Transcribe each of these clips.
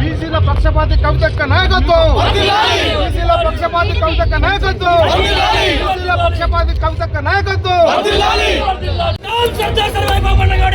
బీసీల పక్షపాతి కవితక్క నాయకత్వం. బీసీల పక్షపాతి కవితక్క నాయకత్వం. బీసీల పక్షపాతి కవితక్క నాయకత్వం. సర్దార్ సర్వాయి బాబన్న గౌడ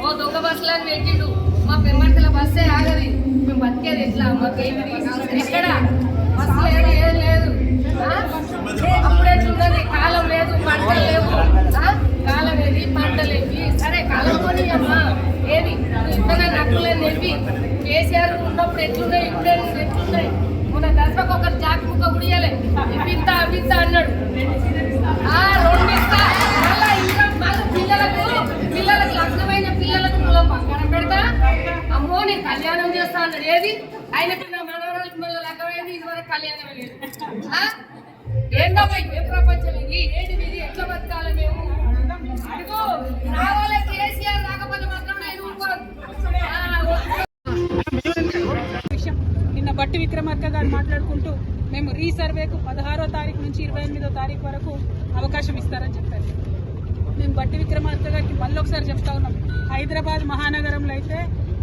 ఓ దొంగ బస్సులను పెట్టిండు. మా పెమ్మర్తల బస్సే ఆగది. మేము బతికేది ఎట్లా? మాకేమి ఎక్కడ? బస్సు లేదు ఏం లేదు ఆ? అప్పుడు ఎట్లున్నది కాలం లేదు పంటలు లేవు. ఆ? కాలం ఏది? పంటలు ఏవి? సరే కాలం కొని అమ్మా ఏది ఇంతగా నక్కులని చెప్పి కేసీఆర్ ఉన్నప్పుడు ఎట్లున్నాయి ఎట్లున్నాయి మొన్న దసరాకు ఒకరు జాతి ముక్క గుడియలే ఇప్పిస్తా అప్పిస్తా అన్నాడు ఆ, రెండు ఇస్తా మళ్ళా ఇంకా మళ్ళీ పిల్లలకు పిల్లలకు లగ్నమైన పిల్లలకు పక్కన పెడతా. అమ్మో నేను కళ్యాణం చేస్తా అన్నాడు. ఏది? ఆయనకి నా మనవరాలకు మళ్ళీ లగ్నమైంది ఇదివరకు కళ్యాణం లేదు. ఏందమ్మా ఏ ప్రపంచం ఇది? ఏంటి ఇది? ఎట్లా బతకాలి మేము? అడుగు. కేసీఆర్ రాకపోతే మాత్రం నేను ఊరుకోను. విషయం. నిన్న బట్టి విక్రమార్క గారు మాట్లాడుకుంటూ మేము రీసర్వేకు పదహారో తారీఖు నుంచి ఇరవై ఎనిమిదో తారీఖు వరకు అవకాశం ఇస్తారని చెప్పారు. మేము బట్టి విక్రమార్క గారికి మళ్ళీ ఒకసారి చెప్తా ఉన్నాం. హైదరాబాద్ మహానగరంలో అయితే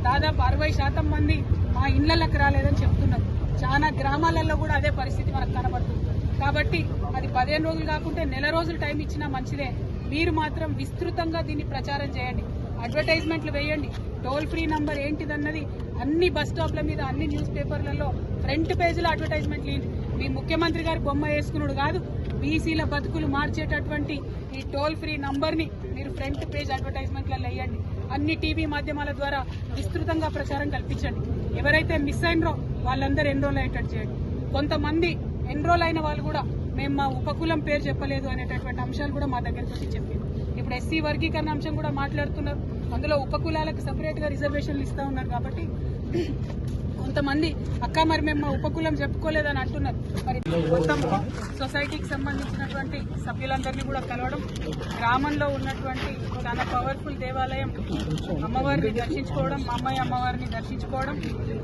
దాదాపు అరవై శాతం మంది మా ఇళ్ళలకు రాలేదని చెప్తున్నారు. చాలా గ్రామాలలో కూడా అదే పరిస్థితి మనకు కనబడుతుంది. కాబట్టి అది పదిహేను రోజులు కాకుంటే నెల రోజులు టైం ఇచ్చినా మంచిదే. మీరు మాత్రం విస్తృతంగా దీన్ని ప్రచారం చేయండి. అడ్వర్టైజ్మెంట్లు వేయండి. టోల్ ఫ్రీ నంబర్ ఏంటిదన్నది అన్ని బస్ స్టాప్ల మీద అన్ని న్యూస్ పేపర్లలో ఫ్రంట్ పేజీలో అడ్వర్టైజ్మెంట్లు ఏంటి? మీ ముఖ్యమంత్రి గారి బొమ్మ వేసుకున్నాడు కాదు బీసీల బతుకులు మార్చేటటువంటి ఈ టోల్ ఫ్రీ నంబర్ని మీరు ఫ్రంట్ పేజ్ అడ్వర్టైజ్మెంట్లలో వేయండి. అన్ని టీవీ మాధ్యమాల ద్వారా విస్తృతంగా ప్రచారం కల్పించండి. ఎవరైతే మిస్ అయినరో వాళ్ళందరూ ఎన్రోల్ అయ్యేటట్టు చేయండి. కొంతమంది ఎన్రోల్ అయిన వాళ్ళు కూడా మేము మా ఉపకులం పేరు చెప్పలేదు అనేటటువంటి అంశాలు కూడా మా దగ్గరికి వచ్చి చెప్పింది ఇప్పుడు ఎస్సీ వర్గీకరణ అంశం కూడా మాట్లాడుతున్నారు. అందులో ఉపకులాలకు సపరేట్గా రిజర్వేషన్లు ఇస్తూ ఉన్నారు కాబట్టి కొంతమంది అక్క మరి మేము మా ఉపకులం చెప్పుకోలేదని అంటున్నారు. మరి మొత్తం సొసైటీకి సంబంధించినటువంటి సభ్యులందరినీ కూడా కలవడం గ్రామంలో ఉన్నటువంటి చాలా పవర్ఫుల్ దేవాలయం అమ్మవారిని దర్శించుకోవడం మా అమ్మాయి అమ్మవారిని దర్శించుకోవడం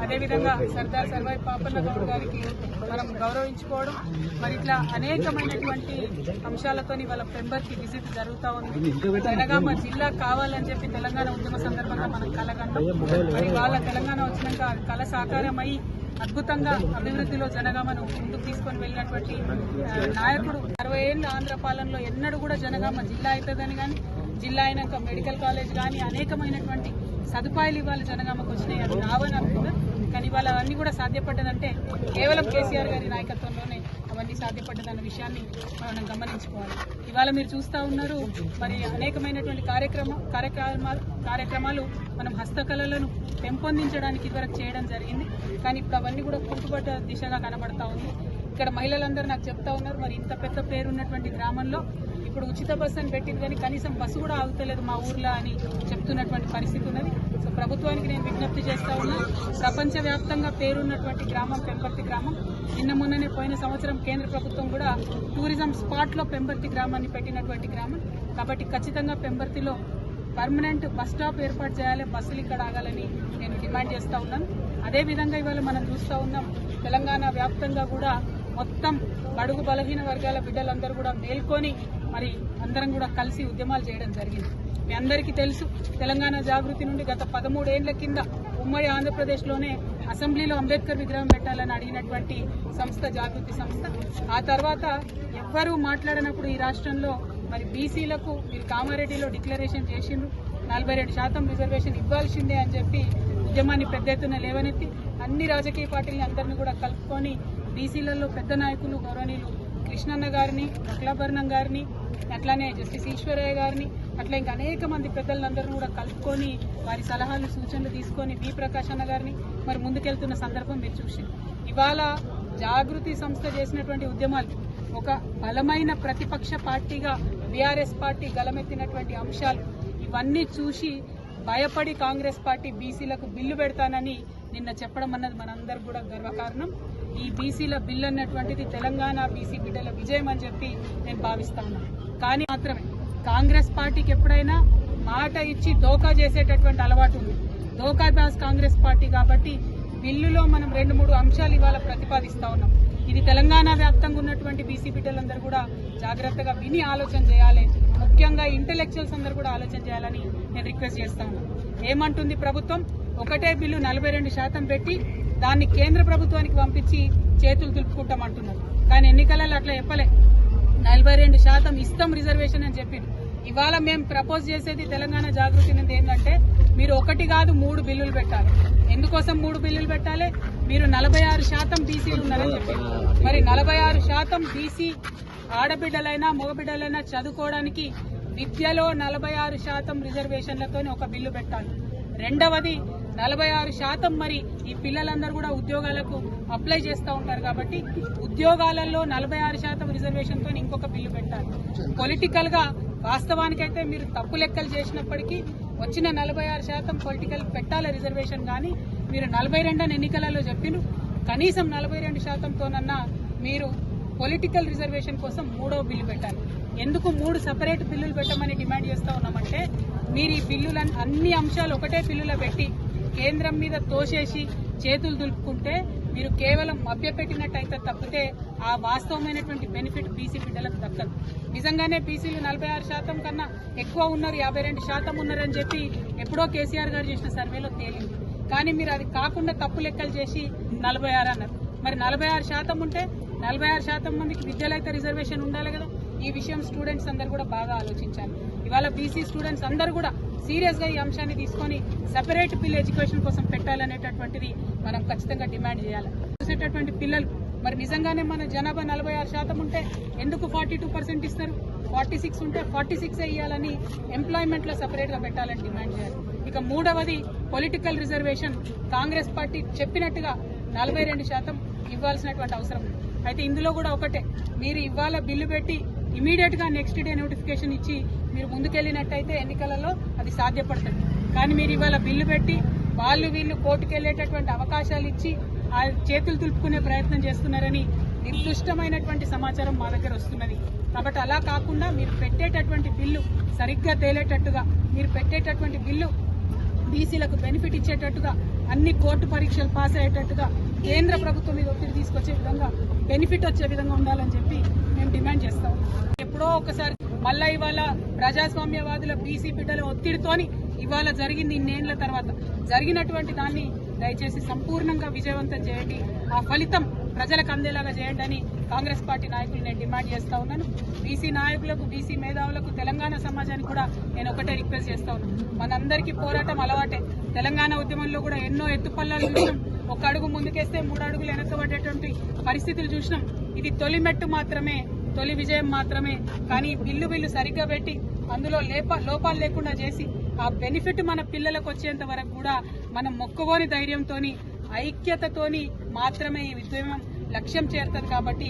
అదేవిధంగా సర్దార్ సర్వాయి పాపన్న గౌడ్ గారికి మనం గౌరవించుకోవడం. మరి ఇట్లా అనేకమైనటువంటి అంశాలతోని వాళ్ళ మెంబర్కి విజిట్ జరుగుతూ ఉంది. జనగామ జిల్లా కావాలని చెప్పి తెలంగాణ ఉద్యమ సందర్భంగా మనం కలగంటాం మరి వాళ్ళ తెలంగాణ వచ్చినాక కళ సాకారం సాకారమై అద్భుతంగా అభివృద్ధిలో జనగామను ముందుకు తీసుకొని వెళ్ళినటువంటి నాయకుడు. అరవై ఏళ్ళ ఆంధ్ర పాలనలో ఎన్నడూ కూడా జనగామ జిల్లా అవుతుందని కానీ జిల్లా అయినాక మెడికల్ కాలేజ్ కానీ అనేకమైనటువంటి సదుపాయాలు ఇవాళ జనగామకు వచ్చినాయి. అది రావని అనుకున్నారు కానీ ఇవాళ అవన్నీ కూడా సాధ్యపడ్డదంటే కేవలం కేసీఆర్ గారి నాయకత్వంలోనే అవన్నీ సాధ్యపడ్డదన్న విషయాన్ని మనం గమనించుకోవాలి. ఇవాళ మీరు చూస్తూ ఉన్నారు మరి అనేకమైనటువంటి కార్యక్రమ కార్యక్రమాలు కార్యక్రమాలు మనం హస్తకళలను పెంపొందించడానికి ఇదివరకు చేయడం జరిగింది. కానీ ఇప్పుడు అవన్నీ కూడా కుంటుపడ్డ దిశగా కనబడతా ఉంది. ఇక్కడ మహిళలందరూ నాకు చెప్తా ఉన్నారు మరి ఇంత పెద్ద పేరు ఉన్నటువంటి గ్రామంలో ఇప్పుడు ఉచిత బస్సు అని పెట్టింది కానీ కనీసం బస్సు కూడా ఆగుతలేదు మా ఊర్లో అని చెప్తున్నటువంటి పరిస్థితి ఉన్నది. సో ప్రభుత్వానికి నేను విజ్ఞప్తి చేస్తా ఉన్నాను ప్రపంచవ్యాప్తంగా పేరున్నటువంటి గ్రామం పెంపర్తి గ్రామం. నిన్న మొన్ననే పోయిన సంవత్సరం కేంద్ర ప్రభుత్వం కూడా టూరిజం స్పాట్లో పెంపర్తి గ్రామాన్ని పెట్టినటువంటి గ్రామం. కాబట్టి ఖచ్చితంగా పెంపర్తిలో పర్మనెంట్ బస్ స్టాప్ ఏర్పాటు చేయాలి బస్సులు ఇక్కడ ఆగాలని నేను డిమాండ్ చేస్తూ ఉన్నాను. అదేవిధంగా ఇవాళ మనం చూస్తూ ఉన్నాం తెలంగాణ వ్యాప్తంగా కూడా మొత్తం బడుగు బలహీన వర్గాల బిడ్డలందరూ కూడా మేల్కొని మరి అందరం కూడా కలిసి ఉద్యమాలు చేయడం జరిగింది. మీ అందరికీ తెలుసు తెలంగాణ జాగృతి నుండి గత పదమూడేళ్ళ కింద ఉమ్మడి ఆంధ్రప్రదేశ్లోనే అసెంబ్లీలో అంబేద్కర్ విగ్రహం పెట్టాలని అడిగినటువంటి సంస్థ జాగృతి సంస్థ. ఆ తర్వాత ఎవ్వరూ మాట్లాడినప్పుడు ఈ రాష్ట్రంలో మరి బీసీలకు మీరు కామారెడ్డిలో డిక్లరేషన్ చేసిండ్రు నలభై రెండు శాతం రిజర్వేషన్ ఇవ్వాల్సిందే అని చెప్పి ఉద్యమాన్ని పెద్ద ఎత్తున లేవనెత్తి అన్ని రాజకీయ పార్టీలని అందరినీ కూడా కలుపుకొని బీసీలలో పెద్ద నాయకులు గౌరవనీయులు కృష్ణన్న గారిని రక్లాభరణం గారిని అట్లానే జస్టిస్ ఈశ్వరయ్య గారిని అట్లా ఇంకా అనేక మంది పెద్దలందరూ కూడా కలుపుకొని వారి సలహాలు సూచనలు తీసుకొని బి ప్రకాష్ అన్న గారిని మరి ముందుకెళ్తున్న సందర్భం మీరు చూసి ఇవాళ జాగృతి సంస్థ చేసినటువంటి ఉద్యమాలు ఒక బలమైన ప్రతిపక్ష పార్టీగా బీఆర్ఎస్ పార్టీ గలమెత్తినటువంటి అంశాలు ఇవన్నీ చూసి భయపడి కాంగ్రెస్ పార్టీ బీసీలకు బిల్లు పెడతానని నిన్న చెప్పడం అన్నది మనందరూ కూడా గర్వకారణం. ఈ బీసీల బిల్లు అన్నటువంటిది తెలంగాణ బీసీ బిడ్డల విజయం అని చెప్పి నేను భావిస్తాను కానీ మాత్రమే కాంగ్రెస్ పార్టీకి ఎప్పుడైనా మాట ఇచ్చి దోకా చేసేటటువంటి అలవాటు ఉంది. దోకాబాజ్ కాంగ్రెస్ పార్టీ కాబట్టి బిల్లులో మనం రెండు మూడు అంశాలు ఇవాళ ప్రతిపాదిస్తా ఉన్నాం. ఇది తెలంగాణ వ్యాప్తంగా ఉన్నటువంటి బీసీ బిడ్డలందరూ కూడా జాగ్రత్తగా విని ఆలోచన చేయాలి. ముఖ్యంగా ఇంటెలెక్చువల్స్ అందరూ కూడా ఆలోచన చేయాలని నేను రిక్వెస్ట్ చేస్తాను ఏమంటుంది ప్రభుత్వం? ఒకటే బిల్లు నలభై రెండు శాతం పెట్టి దాన్ని కేంద్ర ప్రభుత్వానికి పంపించి చేతులు దులుపుకుంటామంటున్నారు. కానీ ఎన్నికలలో అట్లా చెప్పలే. నలభై రెండు శాతం ఇస్తాం రిజర్వేషన్ అని చెప్పింది ఇవాళ మేము ప్రపోజ్ చేసేది తెలంగాణ జాగృతి నుండి ఏంటంటే మీరు ఒకటి కాదు మూడు బిల్లులు పెట్టాలి. ఎందుకోసం మూడు బిల్లులు పెట్టాలి? మీరు నలభై ఆరు శాతం బీసీలు ఉన్నారని చెప్పారు మరి నలభై ఆరు శాతం బీసీ ఆడబిడ్డలైనా మగబిడ్డలైనా చదువుకోవడానికి విద్యలో నలభై ఆరు శాతం రిజర్వేషన్లతో ఒక బిల్లు పెట్టాలి. రెండవది నలభై ఆరు శాతం మరి ఈ పిల్లలందరూ కూడా ఉద్యోగాలకు అప్లై చేస్తూ ఉంటారు కాబట్టి ఉద్యోగాలలో నలభై ఆరు శాతం రిజర్వేషన్తో ఇంకొక బిల్లు పెట్టాలి. పొలిటికల్గా వాస్తవానికైతే మీరు తప్పు లెక్కలు చేసినప్పటికీ వచ్చిన నలభై ఆరు శాతం పొలిటికల్ పెట్టాలి రిజర్వేషన్ కానీ మీరు నలభై రెండని ఎన్నికలలో చెప్పిన కనీసం నలభై రెండు శాతంతోనన్నా మీరు పొలిటికల్ రిజర్వేషన్ కోసం మూడో బిల్లు పెట్టాలి. ఎందుకు మూడు సపరేట్ బిల్లులు పెట్టమని డిమాండ్ చేస్తూ ఉన్నామంటే మీరు ఈ బిల్లులను అన్ని అంశాలు ఒకటే బిల్లులో పెట్టి కేంద్రం మీద తోసేసి చేతులు దులుపుకుంటే మీరు కేవలం మభ్యపెట్టినట్టయితే తప్పితే ఆ వాస్తవమైనటువంటి బెనిఫిట్ బీసీ బిడ్డలకు దక్కదు. నిజంగానే బీసీలు నలభై ఆరు శాతం కన్నా ఎక్కువ ఉన్నారు యాభై రెండు శాతం ఉన్నారని చెప్పి ఎప్పుడో కేసీఆర్ గారు చేసిన సర్వేలో తేలింది. కానీ మీరు అది కాకుండా తప్పు లెక్కలు చేసి నలభై ఆరు అన్నారు. మరి నలభై ఆరు శాతం ఉంటే నలభై ఆరు శాతం మందికి విద్యలో అయితే రిజర్వేషన్ ఉండాలి కదా? ఈ విషయం స్టూడెంట్స్ అందరు కూడా బాగా ఆలోచించాలి. ఇవాళ బీసీ స్టూడెంట్స్ అందరూ కూడా సీరియస్గా ఈ అంశాన్ని తీసుకొని సెపరేట్ పిల్ ఎడ్యుకేషన్ కోసం పెట్టాలనేటటువంటిది మనం ఖచ్చితంగా డిమాండ్ చేయాలి. చూసేటటువంటి పిల్లలు మరి నిజంగానే మన జనాభా నలభై ఆరు శాతం ఉంటే ఎందుకు ఫార్టీ టూ పర్సెంట్ ఇస్తారు? ఫార్టీ సిక్స్ ఉంటే ఫార్టీ సిక్స్ ఇవ్వాలని ఎంప్లాయ్మెంట్లో సెపరేట్గా పెట్టాలని డిమాండ్ చేయాలి. ఇక మూడవది పొలిటికల్ రిజర్వేషన్ కాంగ్రెస్ పార్టీ చెప్పినట్టుగా నలభై రెండు శాతం ఇవ్వాల్సినటువంటి అవసరం ఉంది. అయితే ఇందులో కూడా ఒకటే మీరు ఇవాళ బిల్లు పెట్టి ఇమీడియట్గా నెక్స్ట్ డే నోటిఫికేషన్ ఇచ్చి మీరు ముందుకెళ్ళినట్టయితే ఎన్నికలలో అది సాధ్యపడుతుంది. కానీ మీరు ఇవాళ బిల్లు పెట్టి వాళ్ళు వీళ్ళు కోర్టుకు వెళ్ళేటటువంటి అవకాశాలు ఇచ్చి ఆ చేతులు తులుపుకునే ప్రయత్నం చేస్తున్నారని నిర్దిష్టమైనటువంటి సమాచారం మా దగ్గర వస్తున్నది. కాబట్టి అలా కాకుండా మీరు పెట్టేటటువంటి బిల్లు సరిగ్గా తేలేటట్టుగా మీరు పెట్టేటటువంటి బిల్లు బీసీలకు బెనిఫిట్ ఇచ్చేటట్టుగా అన్ని కోర్టు పరీక్షలు పాస్ అయ్యేటట్టుగా కేంద్ర ప్రభుత్వం మీద ఒత్తిడి తీసుకొచ్చే విధంగా బెనిఫిట్ వచ్చే విధంగా ఉండాలని చెప్పి డిమాండ్ చేస్తాం. ఎప్పుడో ఒకసారి మళ్ళా ఇవాళ ప్రజాస్వామ్యవాదుల బీసీ బిడ్డల ఒత్తిడితోని ఇవాళ జరిగింది ఇన్నేళ్ళ తర్వాత. జరిగినటువంటి దాన్ని దయచేసి సంపూర్ణంగా విజయవంతం చేయండి. ఆ ఫలితం ప్రజలకు అందేలాగా చేయండి అని కాంగ్రెస్ పార్టీ నాయకులు నేను డిమాండ్ చేస్తా ఉన్నాను. బీసీ నాయకులకు బీసీ మేధావులకు తెలంగాణ సమాజానికి కూడా నేను ఒకటే రిక్వెస్ట్ చేస్తా ఉన్నాను. మనందరికీ పోరాటం అలవాటే. తెలంగాణ ఉద్యమంలో కూడా ఎన్నో ఎత్తుపల్లాలు చూసినాం. ఒక అడుగు ముందుకేస్తే మూడు అడుగులు వెనకబడేటువంటి పరిస్థితులు చూసినాం. ఇది తొలి మెట్టు మాత్రమే. తొలి విజయం మాత్రమే. కానీ బిల్లు బిల్లు సరిగ్గా పెట్టి అందులో లేప లోపాలు లేకుండా చేసి ఆ బెనిఫిట్ మన పిల్లలకు వచ్చేంత వరకు కూడా మనం మొక్కుకోని ధైర్యంతోని ఐక్యతతోని మాత్రమే ఈ ఉద్యమం లక్ష్యం చేరుతుంది కాబట్టి